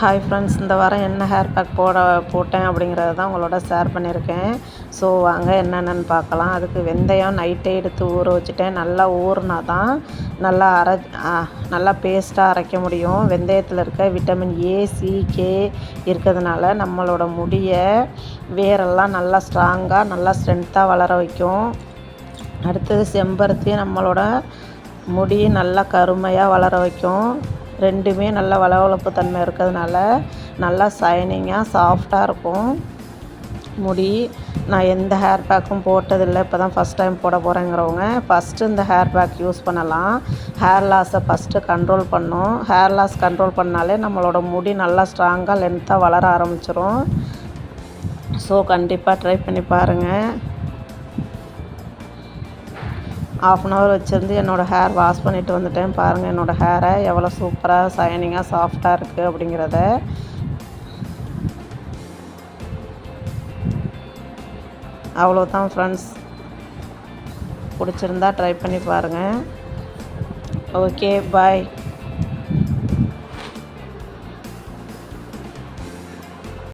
Hi friends இந்த வாரம் என்ன ஹேர் பேக் போட போட்டேன் அப்படிங்கிறத தான் உங்களோட ஷேர் பண்ணியிருக்கேன். ஸோ வாங்க என்னென்னு பார்க்கலாம். அதுக்கு வெந்தயம் நைட்டே எடுத்து ஊற வச்சுட்டேன். நல்லா ஊறினா தான் நல்லா அரை நல்லா பேஸ்ட்டாக அரைக்க முடியும். வெந்தயத்தில் இருக்க விட்டமின் ஏ சி கே இருக்கிறதுனால நம்மளோட முடியை வேரெல்லாம் நல்லா ஸ்ட்ராங்காக நல்லா ஸ்ட்ரென்த்தாக வளர வைக்கும். அடுத்தது செம்பருத்தி நம்மளோட முடி நல்லா கருமையாக வளர வைக்கும். ரெண்டுமே நல்ல வளவளப்பு தன்மை இருக்கிறதுனால நல்லா சைனிங்காக சாஃப்டாக இருக்கும். முடி நான் எந்த ஹேர் பேக்கும் போட்டதில்லை. இப்போ தான் ஃபஸ்ட் டைம் போட போகிறேங்கிறவங்க ஃபஸ்ட்டு இந்த ஹேர் பேக் யூஸ் பண்ணலாம். ஹேர் லாஸை ஃபஸ்ட்டு கண்ட்ரோல் பண்ணும். ஹேர் லாஸ் கண்ட்ரோல் பண்ணாலே நம்மளோட முடி நல்லா ஸ்ட்ராங்காக லென்த்தாக வளர ஆரம்பிச்சிடும் ஸோ கண்டிப்பாக ட்ரை பண்ணி பாருங்கள் ஆஃப் அன் ஹவர் வச்சுருந்து என்னோடய ஹேர் வாஷ் பண்ணிவிட்டு வந்துட்டேன். பாருங்கள் என்னோடய ஹேரை எவ்வளோ சூப்பராக ஷைனிங்காக சாஃப்டாக இருக்குது அப்படிங்கிறத. அவ்வளோதான் ஃப்ரெண்ட்ஸ் பிடிச்சிருந்தா ட்ரை பண்ணி பாருங்கள் ஓகே பாய்